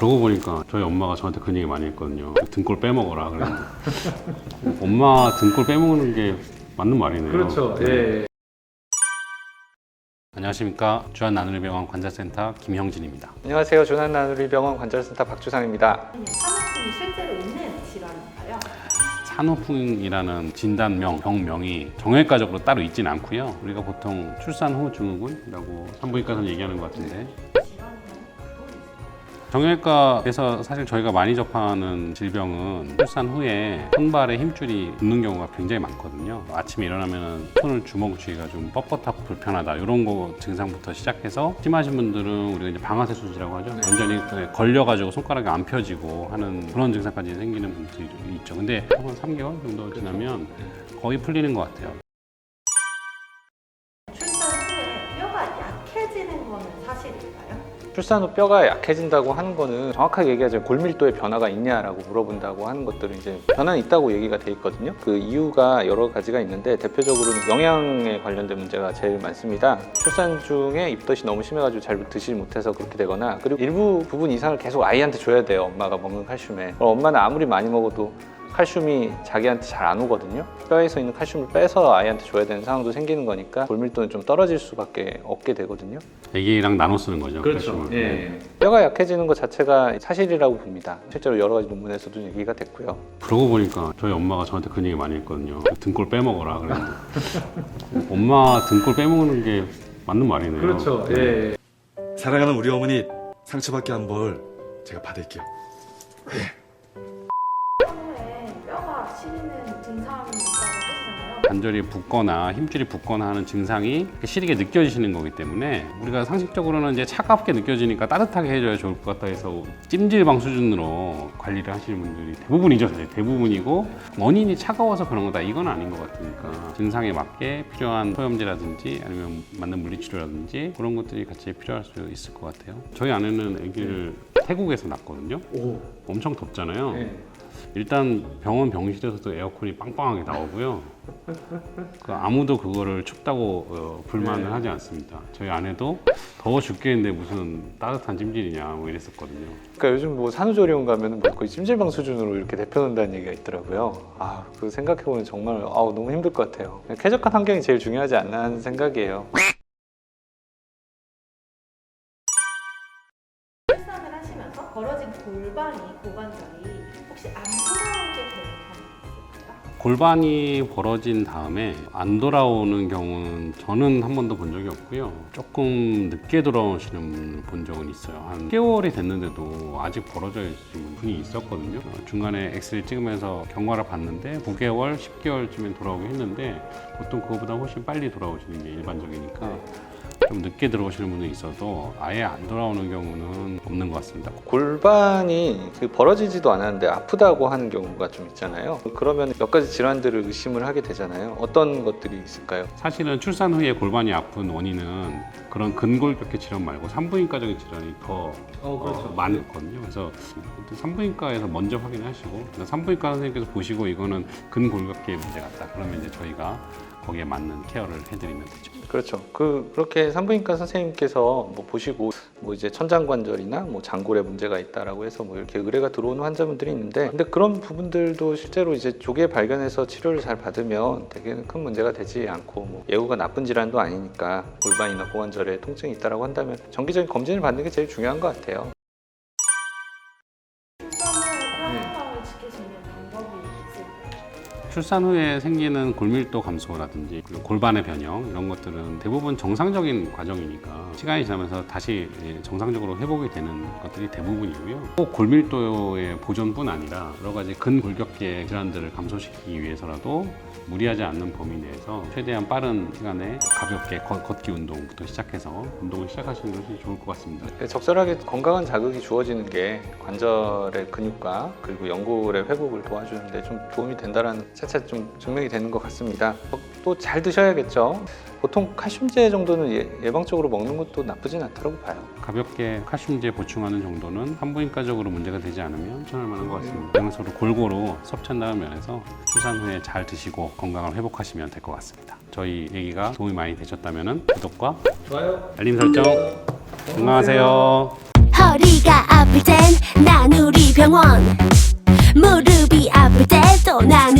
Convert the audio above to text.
그러고 보니까 저희 엄마가 저한테 그런 얘기 많이 했거든요. 등골 빼먹어라. 그래서 엄마 등골 빼먹는 게 맞는 말이네요. 그렇죠. 네. 예. 안녕하십니까. 주한 나누리 병원 관자센터 김형진입니다. 안녕하세요. 조난 나누리 병원 관절센터 박주상입니다. 산후풍이 실제로 있는 질환인가요? 산후풍이라는 진단명, 병명이 정형외과적으로 따로 있지는 않고요. 우리가 보통 출산 후 증후군이라고 산부인과에서 얘기하는 것 같은데 정형외과에서 사실 저희가 많이 접하는 질병은 출산 후에 손발에 힘줄이 붙는 경우가 굉장히 많거든요. 아침에 일어나면 손을 주먹 쥐기가 좀 뻣뻣하고 불편하다 이런 거 증상부터 시작해서 심하신 분들은 우리가 이제 방아쇠 수지라고 하죠. 완전히 걸려가지고 손가락이 안 펴지고 하는 그런 증상까지 생기는 분들이 있죠. 근데 한 3개월 정도 지나면 거의 풀리는 것 같아요. 출산 후 뼈가 약해진다고 하는 거는 정확하게 얘기하자면 골밀도의 변화가 있냐라고 물어본다고 하는 것들은 이제 변화는 있다고 얘기가 돼 있거든요. 그 이유가 여러 가지가 있는데 대표적으로는 영양에 관련된 문제가 제일 많습니다. 출산 중에 입덧이 너무 심해가지고 잘 드시지 못해서 그렇게 되거나 그리고 일부 부분 이상을 계속 아이한테 줘야 돼요. 엄마가 먹는 칼슘에. 엄마는 아무리 많이 먹어도 칼슘이 자기한테 잘 안 오거든요. 뼈에서 있는 칼슘을 빼서 아이한테 줘야 되는 상황도 생기는 거니까 골밀도는 좀 떨어질 수밖에 없게 되거든요. 애기랑 나눠 쓰는 거죠. 그렇죠. 칼슘을. 예. 뼈가 약해지는 것 자체가 사실이라고 봅니다. 실제로 여러 가지 논문에서도 얘기가 됐고요. 그러고 보니까 저희 엄마가 저한테 그런 얘기 많이 했거든요. 등골 빼먹어라. 그래서 엄마 등골 빼먹는 게 맞는 말이네요. 그렇죠. 네. 예. 사랑하는 우리 어머니 상처받게 한 벌 제가 받을게요. 뼈가 시리는 증상이 있다고 하시잖아요. 관절이 붓거나 힘줄이 붓거나 하는 증상이 시리게 느껴지시는 거기 때문에 우리가 상식적으로는 이제 차갑게 느껴지니까 따뜻하게 해줘야 좋을 것 같다 해서 찜질방 수준으로 관리를 하시는 분들이 대부분이죠. 사실 대부분이고 원인이 차가워서 그런 거다 이건 아닌 것 같으니까 증상에 맞게 필요한 소염제라든지 아니면 맞는 물리치료라든지 그런 것들이 같이 필요할 수 있을 것 같아요. 저희 아내는 아기를 태국에서 낳거든요. 오. 엄청 덥잖아요. 예. 일단 병원 병실에서도 에어컨이 빵빵하게 나오고요. 그 아무도 그거를 춥다고 어, 불만을 네. 하지 않습니다. 저희 아내도 더워 죽겠는데 무슨 따뜻한 찜질이냐 뭐 이랬었거든요. 그러니까 요즘 뭐 산후조리원 가면 뭐 거의 찜질방 수준으로 이렇게 대표놓는다는 얘기가 있더라고요. 아, 그 생각해보면 정말 아우 너무 힘들 것 같아요. 쾌적한 환경이 제일 중요하지 않나 하는 생각이에요. 벌어진 골반이 고관절이 혹시 안 돌아오게 되는 경우 있을까요? 골반이 벌어진 다음에 안 돌아오는 경우는 저는 한 번도 본 적이 없고요. 조금 늦게 돌아오시는 분을 본 적은 있어요. 한 10개월이 됐는데도 아직 벌어져 있는 분이 있었거든요. 어, 중간에 엑스레이 찍으면서 경과를 봤는데 9개월, 10개월쯤엔 돌아오긴 했는데 보통 그거보다 훨씬 빨리 돌아오시는 게 일반적이니까 좀 늦게 들어오시는 분이 있어도 아예 안 돌아오는 경우는 없는 것 같습니다. 골반이 그 벌어지지도 않았는데 아프다고 하는 경우가 좀 있잖아요. 그러면 몇 가지 질환들을 의심을 하게 되잖아요. 어떤 것들이 있을까요? 사실은 출산 후에 골반이 아픈 원인은 그런 근골격계 질환 말고 산부인과적인 질환이 더 어, 많거든요. 그래서 산부인과에서 먼저 확인하시고 산부인과 선생님께서 보시고 이거는 근골격계 문제 같다. 그러면 이제 저희가 거기에 맞는 케어를 해드리면 되죠. 그렇죠. 그 그렇게 산부인과 선생님께서 뭐 보시고 뭐 이제 천장 관절이나 뭐 장골에 문제가 있다라고 해서 뭐 이렇게 의뢰가 들어오는 환자분들이 있는데 근데 그런 부분들도 실제로 이제 조기에 발견해서 치료를 잘 받으면 되게 큰 문제가 되지 않고 뭐 예후가 나쁜 질환도 아니니까 골반이나 고관절에 통증이 있다라고 한다면 정기적인 검진을 받는 게 제일 중요한 것 같아요. 방법이 있을까요? 출산 후에 생기는 골밀도 감소라든지 골반의 변형 이런 것들은 대부분 정상적인 과정이니까 시간이 지나면서 다시 예, 정상적으로 회복이 되는 것들이 대부분이고요. 꼭 골밀도의 보존뿐 아니라 여러 가지 근골격계 질환들을 감소시키기 위해서라도 무리하지 않는 범위 내에서 최대한 빠른 시간에 가볍게 걷- 걷기 운동부터 시작해서 운동을 시작하시는 것이 좋을 것 같습니다. 네, 적절하게 건강한 자극이 주어지는 게 관절의 근육과 그리고 연골의 회복을 도와주는데 좀 도움이 된다는 차차 좀 증명이 되는 것 같습니다. 또 잘 드셔야겠죠. 보통 칼슘제 정도는 예, 예방적으로 먹는 것도 나쁘진 않다고 봐요. 가볍게 칼슘제 보충하는 정도는 산부인과적으로 문제가 되지 않으면 추천할 만한 것 같습니다. 영양소를 골고루 섭취한다는 면에서 출산 후에 잘 드시고 건강을 회복하시면 될 것 같습니다. 저희 얘기가 도움이 많이 되셨다면 구독과 좋아요. 알림 설정 건강하세요. 허리가 아플 땐 무릎이 아플 때도 난 우리 병원